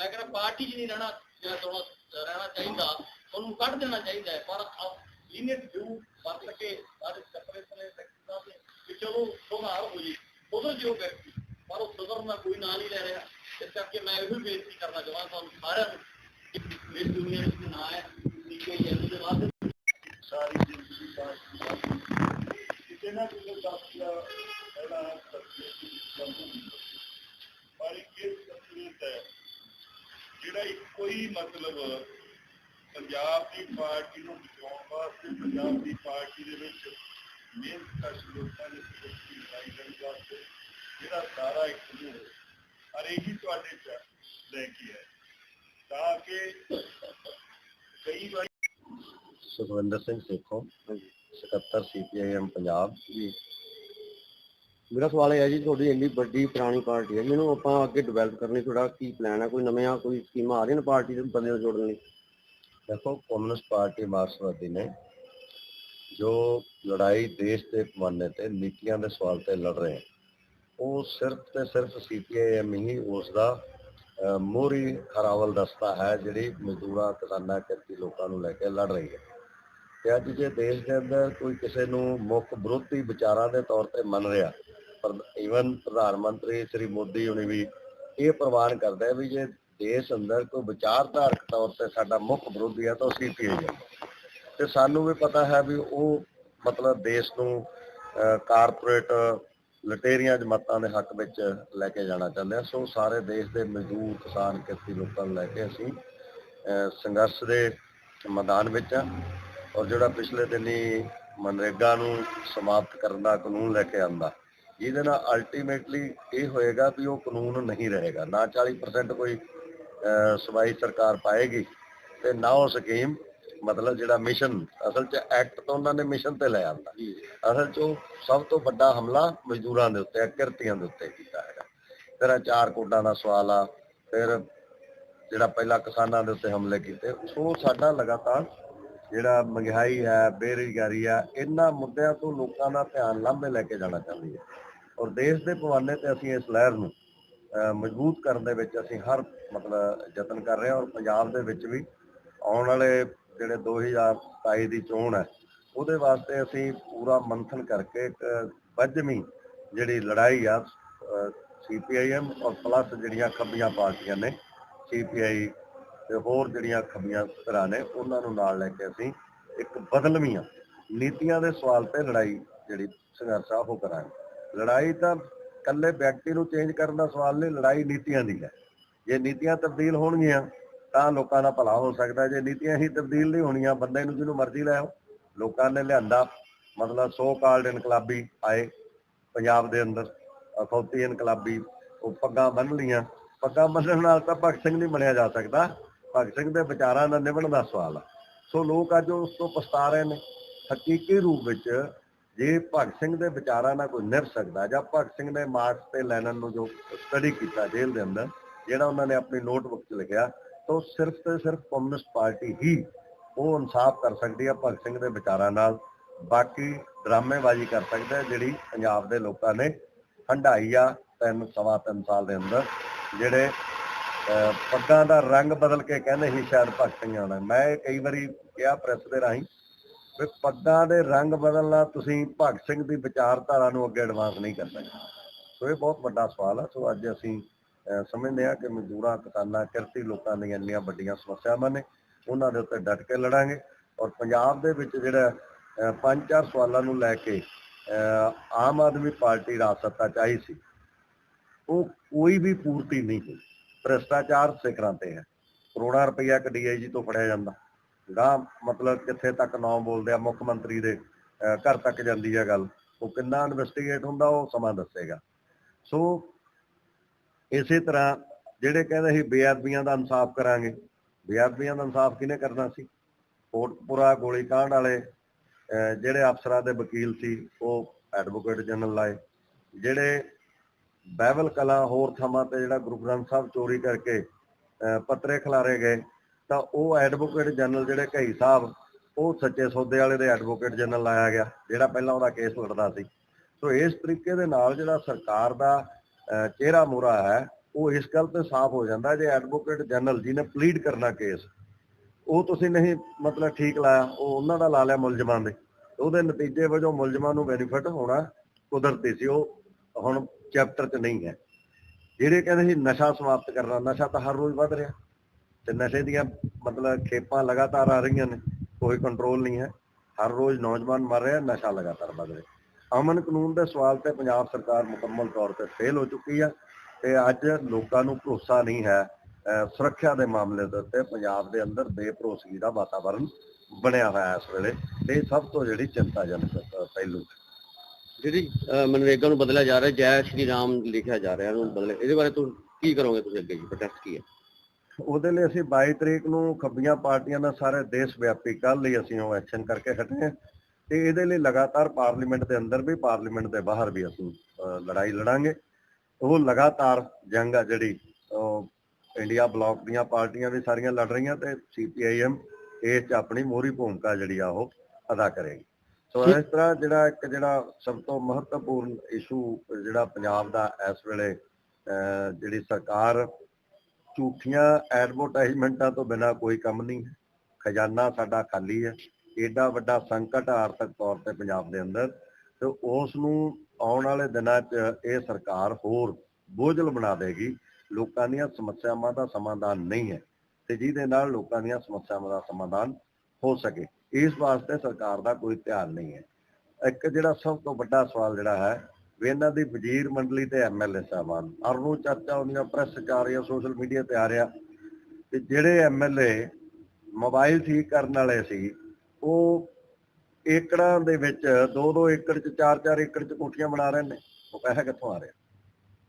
ਮੈਂ ਕਹਿੰਦਾ ਪਾਰਟੀ 'ਚ ਨਹੀਂ ਰਹਿਣਾ ਜਾਂ ਰਹਿਣਾ ਚਾਹੀਦਾ, ਉਹਨੂੰ ਕੱਢ ਦੇਣਾ ਚਾਹੀਦਾ ਹੈ। ਪਰ ਲੀਨੀਅਰ ਵਿਊ ਵਰਤ ਕੇ ਸਾਡੇ ਸੈਪਰੇਸ਼ਨ ਦੇ ਸੈਕਟਰ ਦੇ ਕਿ ਚਲੋ ਸੁਧਾਰ ਹੋ ਜੀ ਉਦੋਂ ਜੋ ਵਿਅਕਤੀ। ਪਰ ਉਹ ਸੁਧਰਨ ਕੋਈ ਨਾਂ ਨਹੀਂ ਲੈ ਰਿਹਾ। ਇਸ ਕਰਕੇ ਮੈਂ ਇਹ ਬੇਨਤੀ ਕਰਨਾ ਚਾਹੁੰਦਾ ਤੁਹਾਨੂੰ ਸਾਰਿਆਂ ਨੂੰ ਇਸ ਦੁਨੀਆ ਵਿੱਚ ਨਾ ਹੈ ਠੀਕ ਹੈ ਦੇ ਬਾਅਦ ਸਾਰੀ ਜ਼ਿੰਦਗੀ ਬਾਅਦ ਕਿਸੇ ਨਾ ਕਿਸੇ ਦਾ ਪਹਿਲਾ ਪਰ ਇਹ ਸੱਚੀਤ ਹੈ ਜਿਹੜਾ ਇੱਕੋ ਹੀ ਮਤਲਬ ਪੰਜਾਬ ਦੀ ਪਾਰਟੀ ਨੂੰ ਬਚਾਉਣ ਵਾਸਤੇ ਪੰਜਾਬ ਦੀ ਪਾਰਟੀ ਦੇ ਵਿੱਚ ਮਿਹਨਤ ਕਸ਼ ਲੋਕਾਂ ਦੇ ਸੁਰੱਖਿਆ ਲੜਾਈ ਲੜਨ ਵਾਸਤੇ ਜਿਹੜਾ ਸਾਰਾ ਇੱਕ ਨੂੰ ਇਹੀ ਤੁਹਾਡੇ ਚ ਲੈ ਕੇ ਹੈ ਤਾਂ ਕਿ ਕਈ ਵਾਰ ਸੁਖਵਿੰਦਰ ਸਿੰਘ ਸੇਖੋਂ ਸਕੱਤਰ ਸੀਪੀਆਈਐਮ ਪੰਜਾਬ। ਜੀ। ਮੇਰਾ ਸਵਾਲ ਇਹ ਹੈ ਜੀ ਤੁਹਾਡੀ ਇੰਨੀ ਵੱਡੀ ਪੁਰਾਣੀ ਪਾਰਟੀ ਹੈ ਇਹਨੂੰ ਆਪਾਂ ਅੱਗੇ ਡਿਵੈਲਪ ਕਰਨੀ ਤੁਹਾਡਾ ਕੀ ਪਲਾਨ ਹੈ? ਕੋਈ ਨਵੀਆਂ ਕੋਈ ਸਕੀਮਾਂ ਆ ਰਹੀਆਂ ਨੇ ਪਾਰਟੀ ਦੇ ਬੰਦੇ ਨੂੰ ਜੋੜਨ ਲਈ? ਦੇਖੋ ਕਮਿਊਨਿਸਟ ਪਾਰਟੀ ਮਾਰਕਸਵਾਦੀ ਨੇ ਜੋ ਲੜਾਈ ਦੇਸ਼ ਦੇ ਪਵਾਨੇ ਤੇ ਨੀਤੀਆਂ ਦੇ ਸਵਾਲ ਤੇ ਲੜ ਰਹੇ ਹੈ ਉਹ ਸਿਰਫ ਤੇ ਸਿਰਫ ਸੀਪੀਆਈਐਮ ਹੀ ਉਸ ਦਾ ਅਹ, ਮੋਹਰੀ ਖਰਾਵਲ ਦਸਤਾ ਹੈ ਜਿਹੜੀ ਮਜ਼ਦੂਰਾਂ ਕਿਸਾਨਾਂ ਕਿਰਤੀ ਲੋਕਾਂ ਨੂੰ ਲੈ ਕੇ ਲੜ ਰਹੀ ਹੈ। ਤੇ ਅੱਜ ਜੇ ਦੇਸ਼ ਦੇ ਅੰਦਰ ਕੋਈ ਕਿਸੇ ਨੂੰ ਮੁੱਖ ਵਿਰੋਧੀ ਵਿਚਾਰਾਂ ਦੇ ਤੌਰ ਤੇ ਮੰਨ ਰਿਹਾ ਪਰ ਈਵਨ ਪ੍ਰਧਾਨ ਮੰਤਰੀ ਸ੍ਰੀ ਮੋਦੀ ਹੁਣੀ ਵੀ ਇਹ ਪ੍ਰਵਾਨ ਕਰਦੇ ਆ ਵੀ ਜੇ ਦੇਸ਼ ਅੰਦਰ ਕੋਈ ਵਿਚਾਰਧਾਰਕ ਤੌਰ ਤੇ ਸਾਡਾ ਮੁੱਖ ਵਿਰੋਧੀ ਹੈ ਤਾਂ ਉਹ ਸੀਪੀਆਈ ਤੇ ਸਾਨੂੰ ਵੀ ਪਤਾ ਹੈ ਵੀ ਉਹ ਮਤਲਬ ਦੇਸ਼ ਨੂੰ ਕਾਰਪੋਰੇਟ ਲਟੇਰੀਆਂ ਜਮਾਤਾਂ ਦੇ ਹੱਕ ਵਿੱਚ ਲੈ ਕੇ ਜਾਣਾ ਚਾਹੁੰਦੇ ਆ। ਸੋ ਸਾਰੇ ਦੇਸ਼ ਦੇ ਮਜ਼ਦੂਰ, ਕਿਸਾਨ ਕਿਰਤੀ ਲੋਕਾਂ ਨੂੰ ਲੈ ਕੇ ਅਸੀਂ ਸੰਘਰਸ਼ ਦੇ ਮੈਦਾਨ ਵਿੱਚ ਆ ਔਰ ਜਿਹੜਾ ਪਿਛਲੇ ਦਿਨੀ ਮਨਰੇਗਾ ਨੂੰ ਸਮਾਪਤ ਕਰਨ ਦਾ ਕਾਨੂੰਨ ਲੈ ਕੇ ਆਂਦਾ। ਜਿਹਦੇ ਨਾਲ ਅਲਟੀਮੇਟਲੀ ਇਹ ਹੋਏਗਾ ਵੀ ਉਹ ਕਾਨੂੰਨ ਨਹੀਂ ਰਹੇਗਾ। ਨਾ 40% ਕੋਈ ਸੂਬਾਈ ਸਰਕਾਰ ਪਾਏਗੀ ਤੇ ਨਾ ਉਹ ਸਕੀਮ ਮਤਲਬ ਜਿਹੜਾ ਮਿਸ਼ਨ ਅਸਲ 'ਚ ਐਕਟ ਤਾਂ ਉਹਨਾਂ ਨੇ ਮਿਸ਼ਨ ਤੇ ਲੈ ਆਂਦਾ। ਅਸਲ 'ਚ ਉਹ ਸਭ ਤੋਂ ਵੱਡਾ ਹਮਲਾ ਮਜ਼ਦੂਰਾਂ ਦੇ ਉੱਤੇ ਕਿਰਤੀਆਂ ਦੇ ਉੱਤੇ ਕੀਤਾ ਹੈਗਾ। ਫਿਰ ਚਾਰ ਕੋਡਾਂ ਦਾ ਸਵਾਲ ਆ ਫਿਰ ਜਿਹੜਾ ਪਹਿਲਾਂ ਕਿਸਾਨਾਂ ਦੇ ਉੱਤੇ ਹਮਲੇ ਕੀਤੇ ਸੋ ਸਾਡਾ ਲਗਾਤਾਰ ਜਿਹੜਾ ਮਹਿੰਗਾਈ ਹੈ ਬੇਰੁਜ਼ਗਾਰੀ ਆ ਇਹਨਾਂ ਮੁੱਦਿਆਂ ਤੋਂ ਲੋਕਾਂ ਦਾ ਧਿਆਨ ਲਾਂਭੇ ਲੈ ਕੇ ਜਾਣਾ ਚਾਹੁੰਦੀ ਹੈ। ਔਰ ਦੇਸ਼ ਦੇ ਪਵਾਨੇ ਤੇ ਅਸੀਂ ਇਸ ਲਹਿਰ ਨੂੰ ਮਜ਼ਬੂਤ ਕਰਨ ਦੇ ਵਿੱਚ ਅਸੀਂ ਹਰ ਮਤਲਬ ਯਤਨ ਕਰ ਰਹੇ ਹਾਂ ਔਰ ਪੰਜਾਬ ਦੇ ਵਿੱਚ ਵੀ ਆਉਣ ਵਾਲੇ ਜਿਹੜੇ 2027 ਦੀ ਚੋਣ ਹੈ, ਉਹਦੇ ਵਾਸਤੇ ਅਸੀਂ ਪੂਰਾ ਮੰਥਨ ਕਰਕੇ ਇੱਕ ਵੱਜਵੀਂ ਜਿਹੜੀ ਲੜਾਈ ਆ ਸੀਪੀਆਈਐਮ ਔਰ ਪਲੱਸ ਜਿਹੜੀਆਂ ਖੱਬੀਆਂ ਪਾਰਟੀਆਂ ਨੇ ਸੀਪੀਆਈ ਤੇ ਹੋਰ ਜਿਹੜੀਆਂ ਖੱਬੀਆਂ ਧਿਰਾਂ ਨੇ, ਉਹਨਾਂ ਨੂੰ ਨਾਲ ਲੈ ਕੇ ਅਸੀਂ ਇੱਕ ਬਦਲਵੀਆਂ ਨੀਤੀਆਂ ਦੇ ਸਵਾਲ ਤੇ ਲੜਾਈ ਜਿਹੜੀ ਸੰਘਰਸ਼ ਆ ਉਹ ਕਰਾਂਗੇ। ਲੜਾਈ ਤਾਂ ਇਕੱਲੇ ਵਿਅਕਤੀ ਨੂੰ ਚੇਂਜ ਕਰਨ ਦਾ ਸਵਾਲ ਨਹੀਂ, ਲੜਾਈ ਨੀਤੀਆਂ ਦੀ ਹੈ। ਜੇ ਨੀਤੀਆਂ ਤਬਦੀਲ ਹੋਣਗੀਆਂ, ਤਾਂ ਲੋਕਾਂ ਦਾ ਭਲਾ ਹੋ ਸਕਦਾ ਜੇ ਨੀਤੀਆਂ ਹੀ ਤਬਦੀਲ ਨਹੀਂ ਹੋਣੀਆਂ, ਬੰਦੇ ਨੂੰ ਜਿਹਨੂੰ ਮਰਜ਼ੀ ਲੈ ਆਓ। ਲੋਕਾਂ ਨੇ ਲਿਆਂਦਾ, ਮਤਲਬ ਸੋ ਕਾਲਡ ਇਨਕਲਾਬੀ ਆਏ, ਪੰਜਾਬ ਦੇ ਅੰਦਰ ਅਖੌਤੀ ਇਨਕਲਾਬੀ, ਉਹ ਪੱਗਾਂ ਬੰਨ ਲੀਆਂ ਪੱਗਾਂ ਬੰਨਣ ਨਾਲ ਤਾਂ ਭਗਤ ਸਿੰਘ ਨਹੀਂ ਬਣਿਆ ਜਾ ਸਕਦਾ। ਭਗਤ ਸਿੰਘ ਦੇ ਵਿਚਾਰਾਂ ਦਾ ਨਿਭਣ ਦਾ ਸਵਾਲ ਆ। ਸੋ ਲੋਕ ਅੱਜ ਉਸ ਤੋਂ ਪਛਤਾ ਰਹੇ ਨੇ। ਹਕੀਕੀ ਰੂਪ ਵਿੱਚ ਜੇ ਭਗਤ ਸਿੰਘ ਦੇ ਵਿਚਾਰਾਂ ਨਾਲ ਕੋਈ ਨਿਭ ਸਕਦਾ ਜਾਂ ਭਗਤ ਸਿੰਘ ਨੇ ਮਾਰਕਸ ਤੇ ਲੈਨਨ ਨੂੰ ਜੋ ਸਟੱਡੀ ਕੀਤਾ ਜੇਲ੍ਹ ਦੇ ਅੰਦਰ ਜਿਹੜਾ ਉਹਨਾਂ ਨੇ ਆਪਣੀ ਨੋਟਬੁੱਕ 'ਚ ਲਿਖਿਆ ਤਾਂ ਉਹ ਸਿਰਫ ਤੇ ਸਿਰਫ ਕਮਿਊਨਿਸਟ ਪਾਰਟੀ ਹੀ ਉਹ ਇਨਸਾਫ ਕਰ ਸਕਦੀ ਹੈ ਭਗਤ ਸਿੰਘ ਦੇ ਵਿਚਾਰਾਂ ਨਾਲ। ਬਾਕੀ ਡਰਾਮੇਬਾਜ਼ੀ ਕਰ ਸਕਦਾ ਜਿਹੜੀ ਪੰਜਾਬ ਦੇ ਲੋਕਾਂ ਨੇ ਹੰਡਾਈ ਆ ਤਿੰਨ ਸਵਾ ਤਿੰਨ ਸਾਲ ਦੇ ਅੰਦਰ ਜਿਹੜੇ ਅਹ, ਪੱਗਾਂ ਦਾ ਰੰਗ ਬਦਲ ਕੇ ਕਹਿੰਦੇ ਸੀ ਸ਼ਾਇਦ ਭਗਤ ਸਿੰਘ ਆਉਣਾ। ਮੈਂ ਕਈ ਵਾਰੀ ਕਿਹਾ ਪ੍ਰੈਸ ਦੇ ਰਾਹੀਂ ਵੀ ਪੱਗਾਂ ਦੇ ਰੰਗ ਬਦਲਣਾ ਤੁਸੀਂ ਭਗਤ ਸਿੰਘ ਦੀ ਵਿਚਾਰਧਾਰਾ ਨੂੰ ਅੱਗੇ ਐਡਵਾਂਸ ਨਹੀਂ ਕਰ ਸਕਦੇ। ਸੋ ਇਹ ਬਹੁਤ ਵੱਡਾ ਸਵਾਲ ਹੈ ਸੋ ਅੱਜ ਅਸੀਂ ਸਮਝਦੇ ਹਾਂ ਕਿ ਮਜ਼ਦੂਰਾਂ ਕਿਸਾਨਾਂ ਕਿਰਤੀ ਲੋਕਾਂ ਦੀਆਂ ਇੰਨੀਆਂ ਵੱਡੀਆਂ ਸਮੱਸਿਆਵਾਂ ਨੇ। ਉਹਨਾਂ ਦੇ ਉੱਤੇ ਡਟ ਕੇ ਲੜਾਂਗੇ ਔਰ ਪੰਜਾਬ ਦੇ ਵਿੱਚ ਜਿਹੜਾ ਪੰਜ ਚਾਰ ਸਵਾਲਾਂ ਨੂੰ ਲੈ ਕੇ ਅਹ, ਆਮ ਆਦਮੀ ਪਾਰਟੀ ਰਾਜ ਸੱਤਾ ਚ ਆਈ ਸੀ। ਉਹ ਕੋਈ ਵੀ ਪੂਰਤੀ ਨਹੀਂ ਹੋਈ। ਭ੍ਰਿਸ਼ਟਾਚਾਰ ਸਿਖਰਾਂ ਤੇ ਹੈ। ਕਰੋੜਾਂ ਰੁਪਈਆ ਇੱਕ ਡੀਆਈਜੀ ਤੋਂ ਫੜਿਆ ਜਾਂਦਾ। ਗਾ ਮਤਲਬ ਕਿੱਥੇ ਤੱਕ ਨਾਂ ਬੋਲਦੇ ਆ, ਮੁੱਖ ਮੰਤਰੀ ਦੇ ਘਰ ਤੱਕ ਜਾਂਦੀ ਹੈ ਗੱਲ, ਉਹ ਕਿੰਨਾ ਇਨਵੈਸਟੀਗੇਟ ਹੁੰਦਾ, ਉਹ ਸਮਾਂ ਦੱਸੇਗਾ। ਸੋ ਇਸੇ ਤਰ੍ਹਾਂ ਜਿਹੜੇ ਕਹਿੰਦੇ ਸੀ ਬੇਅਦਬੀਆਂ ਦਾ ਇਨਸਾਫ ਕਰਾਂਗੇ, ਬੇਅਦਬੀਆਂ ਦਾ ਇਨਸਾਫ ਕਿਹਨੇ ਕਰਨਾ ਸੀ? ਕੋਟਪੁਰਾ ਗੋਲੀकांड ਵਾਲੇ ਜਿਹੜੇ ਅਫਸਰਾਂ ਦੇ ਵਕੀਲ ਸੀ, ਉਹ ਐਡਵੋਕੇਟ ਜਨਰਲ ਲਾਏ ਜਿਹੜੇ ਬਾਈਬਲ ਕਲਾ ਹੋਰ ਥਾਵਾਂ ਤੇ ਜਿਹੜਾ ਗੁਰੂ ਗ੍ਰੰਥ ਸਾਹਿਬ ਚੋਰੀ ਕਰਕੇ ਪੱਤਰੇ ਖਿਲਾਰੇ ਗਏ ਤਾਂ ਉਹ ਐਡਵੋਕੇਟ ਜਨਰਲ ਜਿਹੜੇ ਕਈ ਸਾਹਿਬ, ਉਹ ਸੱਚੇ ਸੌਦੇ ਵਾਲੇ ਦੇ ਐਡਵੋਕੇਟ ਜਨਰਲ ਲਾਇਆ ਗਿਆ, ਜਿਹੜਾ ਪਹਿਲਾਂ ਉਹਦਾ ਕੇਸ ਲੜਦਾ ਸੀ। ਸੋ ਇਸ ਤਰੀਕੇ ਦੇ ਨਾਲ ਜਿਹੜਾ ਸਰਕਾਰ ਦਾ ਚਿਹਰਾ ਮੋਰਾ ਹੈ, ਉਹ ਇਸ ਗੱਲ ਤੇ ਸਾਫ਼ ਹੋ ਜਾਂਦਾ ਜੇ ਐਡਵੋਕੇਟ ਜਨਰਲ ਜੀ ਨੇ ਪਲੀਡ ਕਰਨਾ ਕੇਸ ਉਹ ਤੁਸੀਂ ਨਹੀਂ ਮਤਲਬ ਠੀਕ ਲਾਇਆ, ਉਹ ਉਹਨਾਂ ਦਾ ਲਾ ਲਿਆ ਮੁਲਜ਼ਮਾਂ ਦੇ। ਉਹਦੇ ਨਤੀਜੇ ਵਜੋਂ ਮੁਲਜ਼ਮਾਂ ਨੂੰ ਬੈਨੀਫਿਟ ਹੋਣਾ ਕੁਦਰਤੀ ਸੀ, ਉਹ ਹੁਣ ਚੈਪਟਰ 'ਚ ਨਹੀਂ ਹੈ। ਜਿਹੜੇ ਕਹਿੰਦੇ ਸੀ ਨਸ਼ਾ ਸਮਾਪਤ ਕਰਨਾ, ਨਸ਼ਾ ਤਾਂ ਹਰ ਰੋਜ਼ ਵੱਧ ਰਿਹਾ। ਤੇ ਨਸ਼ੇ ਦੀਆਂ ਮਤਲਬ ਖੇਪਾਂ ਲਗਾਤਾਰ ਆ ਰਹੀਆਂ ਨੇ, ਕੋਈ ਕੰਟਰੋਲ ਨਹੀਂ ਹੈ। ਹਰ ਰੋਜ਼ ਨੌਜਵਾਨ ਮਰ ਰਿਹਾ, ਨਸ਼ਾ ਲਗਾਤਾਰ ਵੱਧ ਰਿਹਾ। ਅਮਨ ਕਾਨੂੰਨ ਦੇ ਸਵਾਲ ਤੇ ਪੰਜਾਬ ਸਰਕਾਰ ਮੁਕੰਮਲ ਤੌਰ ਤੇ ਫੇਲ ਹੋ ਚੁੱਕੀ ਹੈ ਤੇ ਅੱਜ ਲੋਕਾਂ ਨੂੰ ਭਰੋਸਾ ਨਹੀਂ ਹੈ ਸੁਰੱਖਿਆ ਦੇ ਮਾਮਲੇ ਦੇ ਉੱਤੇ ਪੰਜਾਬ ਦੇ ਅੰਦਰ ਬੇਭਰੋਸਗੀ ਦਾ ਵਾਤਾਵਰਣ ਬਣਿਆ ਹੋਇਆ ਇਸ ਵੇਲੇ। ਤੇ ਇਹ ਸਭ ਤੋਂ ਜਿਹੜੀ ਚਿੰਤਾਜਨਕ ਪਹਿਲੂ ਹੈ। ਜਿਹੜੀ ਮਨਰੇਗਾ ਨੂੰ ਬਦਲਿਆ ਜਾ ਰਿਹਾ, ਜੈ ਸ਼੍ਰੀ ਰਾਮ ਲਿਖਿਆ ਜਾ ਰਿਹਾ ਉਹਨੂੰ ਬਦਲੇ ਇਹਦੇ ਬਾਰੇ ਤੁਸੀਂ ਕੀ ਕਰੋਗੇ ਤੁਸੀਂ ਅੱਗੇ ਜੀ? ਪ੍ਰੋਟੈਸਟ ਕੀ ਹੈ? ਉਹਦੇ ਲਈ ਅਸੀਂ 22 ਤਰੀਕ ਨੂੰ ਖੱਬੀਆਂ ਪਾਰਟੀਆਂ ਦਾ ਸਾਰੇ ਦੇਸ਼ ਵਿਆਪੀ ਕੱਲ ਲਈ ਅਸੀਂ ਉਹ ਐਕਸ਼ਨ ਕਰਕੇ ਹਟੇ ਹਾਂ। ਤੇ ਇਹਦੇ ਲਈ ਲਗਾਤਾਰ ਪਾਰਲੀਮੈਂਟ ਦੇ ਅੰਦਰ ਵੀ ਪਾਰਲੀਮੈਂਟ ਦੇ ਬਾਹਰ ਵੀ ਅਸੀਂ ਲੜਾਈ ਲੜਾਂਗੇ। ਉਹ ਲਗਾਤਾਰ ਜੰਗ ਆ ਜਿਹੜੀ ਇੰਡੀਆ ਬਲਾਕ ਦੀਆਂ ਪਾਰਟੀਆਂ ਵੀ ਸਾਰੀਆਂ ਲੜ ਰਹੀਆਂ ਤੇ ਸੀਪੀਆਈਐਮ ਇਸ 'ਚ ਆਪਣੀ ਮੋਹਰੀ ਭੂਮਿਕਾ ਜਿਹੜੀ ਆ ਉਹ ਅਦਾ ਕਰੇਗੀ। ਸੋ ਇਸ ਤਰ੍ਹਾਂ ਜਿਹੜਾ ਇੱਕ ਜਿਹੜਾ ਸਭ ਤੋਂ ਮਹੱਤਵਪੂਰਨ ਇਸ਼ੂ ਜਿਹੜਾ ਪੰਜਾਬ ਦਾ ਇਸ ਵੇਲੇ ਜਿਹੜੀ ਸਰਕਾਰ ਝੂਠੀਆਂ ਐਡਵਰਟਾਈਜ਼ਮੈਂਟਾਂ ਤੋਂ ਬਿਨਾ ਕੋਈ ਕੰਮ ਨਹੀਂ ਖਜ਼ਾਨਾ ਸਾਡਾ ਖਾਲੀ ਹੈ। ਏਡਾ ਵੱਡਾ ਸੰਕਟ ਆਰਥਿਕ ਤੌਰ ਤੇ ਪੰਜਾਬ ਦੇ ਅੰਦਰ ਤੇ ਉਸ ਨੂੰ ਆਉਣ ਵਾਲੇ ਦਿਨਾਂ 'ਚ ਇਹ ਸਰਕਾਰ ਹੋਰ ਬੋਝਲ ਬਣਾ ਦੇਗੀ। ਲੋਕਾਂ ਦੀਆਂ ਸਮੱਸਿਆਵਾਂ ਦਾ ਸਮਾਧਾਨ ਨਹੀਂ ਹੈ ਤੇ ਜਿਹਦੇ ਨਾਲ ਲੋਕਾਂ ਦੀਆਂ ਸਮੱਸਿਆਵਾਂ ਦਾ ਸਮਾਧਾਨ ਹੋ ਸਕੇ। ਇਸ ਵਾਸਤੇ ਸਰਕਾਰ ਦਾ ਕੋਈ ਧਿਆਨ ਨਹੀਂ ਹੈ। ਇੱਕ ਜਿਹੜਾ ਸਭ ਤੋਂ ਵੱਡਾ ਸਵਾਲ ਜਿਹੜਾ ਹੈ ਇਹਨਾਂ ਦੀ ਵਜ਼ੀਰ ਮੰਡਲੀ ਤੇ ਐਮਐਲਏ ਸਾਹਿਬਾਨ ਅਰਨੂ ਚਾਚਾ ਚਰਚਾ ਉਹਦੀਆਂ ਪ੍ਰੈਸ ਚ ਆ ਸੋਸ਼ਲ ਮੀਡੀਆ ਤੇ ਆ ਰਿਹਾ, ਤੇ ਜਿਹੜੇ ਐਮਐਲਏ ਮੋਬਾਈਲ ਠੀਕ ਕਰਨ ਵਾਲੇ ਸੀ, ਉਹ ਏਕੜਾਂ ਦੇ ਵਿੱਚ 2-2 ਏਕੜ ਚ 4-4 ਏਕੜ ਚ ਕੋਠੀਆਂ ਬਣਾ ਰਹੇ ਨੇ, ਉਹ ਪੈਸਾ ਕਿੱਥੋਂ ਆ ਰਿਹਾ?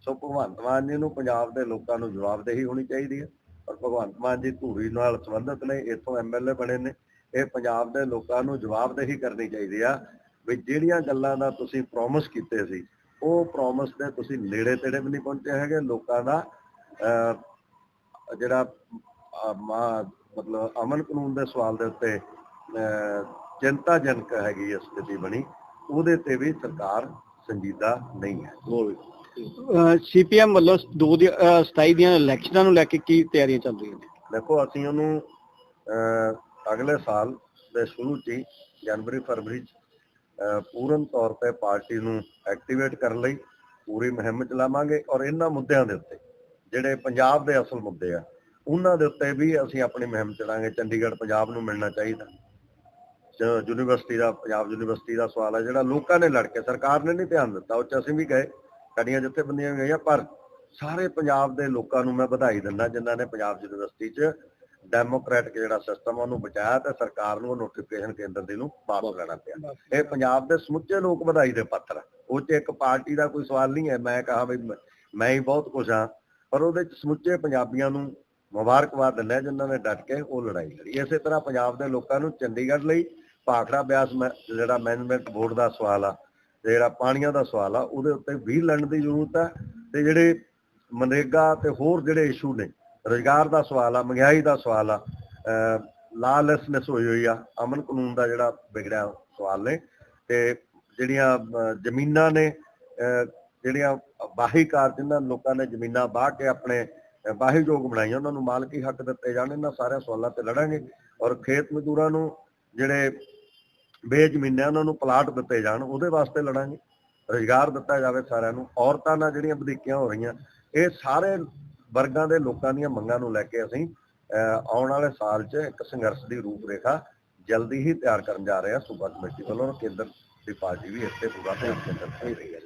ਸੋ ਭਗਵੰਤ ਮਾਨ ਜੀ ਨੂੰ ਪੰਜਾਬ ਦੇ ਲੋਕਾਂ ਨੂੰ ਜਵਾਬਦੇਹੀ ਹੋਣੀ ਚਾਹੀਦੀ ਹੈ ਪਰ ਭਗਵੰਤ ਮਾਨ ਜੀ ਧੂਰੀ ਨਾਲ ਸੰਬੰਧਿਤ ਨੇ, ਇੱਥੋਂ ਐਮਐਲਏ ਬਣੇ ਨੇ, ਇਹ ਪੰਜਾਬ ਦੇ ਲੋਕਾਂ ਨੂੰ ਜਵਾਬਦੇਹੀ ਕਰਨੀ ਚਾਹੀਦੀ ਆ, ਵੀ ਜਿਹੜੀਆਂ ਗੱਲਾਂ ਦਾ ਤੁਸੀਂ ਪ੍ਰੋਮਿਸ ਕੀਤੇ ਸੀ ਉਹ ਪ੍ਰੋਮਿਸ ਤੇ ਤੁਸੀਂ ਨੇੜੇ ਤੇੜੇ ਵੀ ਨਹੀਂ ਪਹੁੰਚੇ ਹੈਗੇ ਲੋਕਾਂ ਦਾ ਜਿਹੜਾ ਮਤਲਬ ਅਮਨ ਕਾਨੂੰਨ ਦੇ ਸਵਾਲ ਦੇ ਉੱਤੇ ਚਿੰਤਾਜਨਕ ਹੈਗੀ ਇਹ ਸਥਿਤੀ ਬਣੀ ਉਹਦੇ ਤੇ ਵੀ ਸਰਕਾਰ ਸੰਜੀਦਾ ਨਹੀਂ ਹੈ। ਬੋਲ ਸੀਪੀਐਮ ਵੱਲੋਂ 2 ਦੀ 27 ਦੀਆਂ ਇਲੈਕਸ਼ਨਾਂ ਨੂੰ ਲੈ ਕੇ ਕੀ ਤਿਆਰੀਆਂ ਚੱਲ ਰਹੀਆਂ ਨੇ? ਦੇਖੋ ਅਸੀਂ ਉਹਨੂੰ ਅਹ, ਅਗਲੇ ਸਾਲ ਦੇ ਸ਼ੁਰੂ 'ਚ ਹੀ ਜਨਵਰੀ ਫਰਵਰੀ 'ਚ ਪੂਰਨ ਤੌਰ ਤੇ ਪਾਰਟੀ ਨੂੰ ਐਕਟੀਵੇਟ ਕਰਨ ਲਈ ਪੂਰੀ ਮੁਹਿੰਮ ਚਲਾਵਾਂਗੇ ਔਰ ਇਹਨਾਂ ਮੁੱਦਿਆਂ ਦੇ ਉੱਤੇ, ਜਿਹੜੇ ਪੰਜਾਬ ਦੇ ਅਸਲ ਮੁੱਦੇ ਆ, ਉਹਨਾਂ ਦੇ ਉੱਤੇ ਵੀ ਅਸੀਂ ਆਪਣੀ ਮੁਹਿੰਮ ਚਲਾਵਾਂਗੇ ਚੰਡੀਗੜ੍ਹ ਪੰਜਾਬ ਨੂੰ ਮਿਲਣਾ ਚਾਹੀਦਾ। ਯੂਨੀਵਰਸਿਟੀ ਦਾ, ਪੰਜਾਬ ਯੂਨੀਵਰਸਿਟੀ ਦਾ ਸਵਾਲ ਹੈ ਜਿਹੜਾ ਲੋਕਾਂ ਨੇ ਲੜ ਕੇ, ਸਰਕਾਰ ਨੇ ਨਹੀਂ ਧਿਆਨ ਦਿੱਤਾ, ਉਹ 'ਚ ਅਸੀਂ ਵੀ ਗਏ, ਸਾਡੀਆਂ ਜਥੇਬੰਦੀਆਂ ਵੀ ਗਈਆਂ, ਪਰ ਸਾਰੇ ਪੰਜਾਬ ਦੇ ਲੋਕਾਂ ਨੂੰ ਮੈਂ ਵਧਾਈ ਦਿੰਦਾ, ਜਿਨ੍ਹਾਂ ਨੇ ਪੰਜਾਬ ਯੂਨੀਵਰਸਿਟੀ 'ਚ ਡੈਮੋਕ੍ਰੈਟਿਕ ਜਿਹੜਾ ਸਿਸਟਮ ਉਹਨੂੰ ਬਚਾਇਆ ਤੇ ਸਰਕਾਰ ਨੂੰ ਉਹ ਨੋਟੀਫਿਕੇਸ਼ਨ ਕੇਂਦਰ ਦੀ ਨੂੰ ਵਾਪਸ ਲੈਣਾ ਪਿਆ। ਇਹ ਪੰਜਾਬ ਦੇ ਸਮੁੱਚੇ ਲੋਕ ਵਧਾਈ ਦੇ ਪਾਤਰ ਆ। ਉਹ 'ਚ ਇੱਕ ਪਾਰਟੀ ਦਾ ਕੋਈ ਸਵਾਲ ਨਹੀਂ ਹੈ। ਮੈਂ ਕਹਾ ਵੀ ਮ- ਹੀ ਬਹੁਤ ਕੁਝ ਹਾਂ ਪਰ ਉਹਦੇ 'ਚ ਸਮੁੱਚੇ ਪੰਜਾਬੀਆਂ ਨੂੰ ਮੁਬਾਰਕਬਾਦ ਦਿੰਦਾ ਜਿਨ੍ਹਾਂ ਨੇ ਡਟ ਕੇ ਉਹ ਲੜਾਈ ਲੜੀ। ਇਸੇ ਤਰ੍ਹਾਂ ਪੰਜਾਬ ਦੇ ਲੋਕਾਂ ਨੂੰ ਚੰਡੀਗੜ੍ਹ ਲਈ ਭਾਖੜਾ ਬਿਆਸ ਜਿਹੜਾ ਮੈਨੇਜਮੈਂਟ ਬੋਰਡ ਦਾ ਸਵਾਲ ਆ ਜਿਹੜਾ ਪਾਣੀਆਂ ਦਾ ਸਵਾਲ ਆ ਉਹਦੇ ਉੱਤੇ ਵੀ ਲੜਨ ਦੀ ਜ਼ਰੂਰਤ ਹੈ ਤੇ ਜਿਹੜੇ ਮਨਰੇਗਾ ਤੇ ਹੋਰ ਜਿਹੜੇ ਇਸ਼ੂ ਨੇ ਰੋਜ਼ਗਾਰ ਦਾ ਸਵਾਲ ਆ, ਮਹਿੰਗਾਈ ਦਾ ਸਵਾਲ ਆ ਲਾਲੈਸਨੈਸ ਹੋਈ ਹੋਈ ਆ, ਅਮਨ ਕਾਨੂੰਨ ਦਾ ਜਿਹੜਾ ਵਿਗੜਿਆ ਸਵਾਲ ਨੇ ਤੇ ਜਿਹੜੀਆਂ ਜ਼ਮੀਨਾਂ ਨੇ ਜਿਹੜੀਆਂ ਬਾਹੀਕਾਰ ਜਿਨ੍ਹਾਂ ਲੋਕਾਂ ਨੇ ਜ਼ਮੀਨਾਂ ਬਾਹ ਕੇ ਆਪਣੇ ਬਾਹੀਯੋਗ ਬਣਾਈਆਂ, ਉਹਨਾਂ ਨੂੰ ਮਾਲਕੀ ਹੱਕ ਦਿੱਤੇ ਜਾਣ, ਇਹਨਾਂ ਸਾਰਿਆਂ ਸਵਾਲਾਂ ਤੇ ਲੜਾਂਗੇ ਔਰ ਖੇਤ ਮਜ਼ਦੂਰਾਂ ਨੂੰ ਜਿਹੜੇ ਬੇਜ਼ਮੀਨਾਂ ਉਹਨਾਂ ਨੂੰ ਪਲਾਟ ਦਿੱਤੇ ਜਾਣ, ਉਹਦੇ ਵਾਸਤੇ ਲੜਾਂਗੇ, ਰੁਜ਼ਗਾਰ ਦਿੱਤਾ ਜਾਵੇ ਸਾਰਿਆਂ ਨੂੰ, ਔਰਤਾਂ ਨਾਲ ਜਿਹੜੀਆਂ ਵਧੀਕੀਆਂ ਹੋ ਰਹੀਆਂ, ਇਹ ਸਾਰੇ ਵਰਗਾਂ ਦੇ ਲੋਕਾਂ ਦੀਆਂ ਮੰਗਾਂ ਨੂੰ ਲੈ ਕੇ ਅਸੀਂ ਅਹ, ਆਉਣ ਵਾਲੇ ਸਾਲ 'ਚ ਇੱਕ ਸੰਘਰਸ਼ ਦੀ ਰੂਪਰੇਖਾ ਜਲਦੀ ਹੀ ਤਿਆਰ ਕਰਨ ਜਾ ਰਹੇ ਹਾਂ ਸੂਬਾ ਕਮੇਟੀ ਵੱਲੋਂ ਕੇਂਦਰ ਦੀ ਪਾਰਟੀ ਵੀ ਇੱਥੇ ਪੂਰਾ ਧਿਆਨ ਕੇਂਦਰਿਤ ਕਰ ਰਹੀ ਹੈ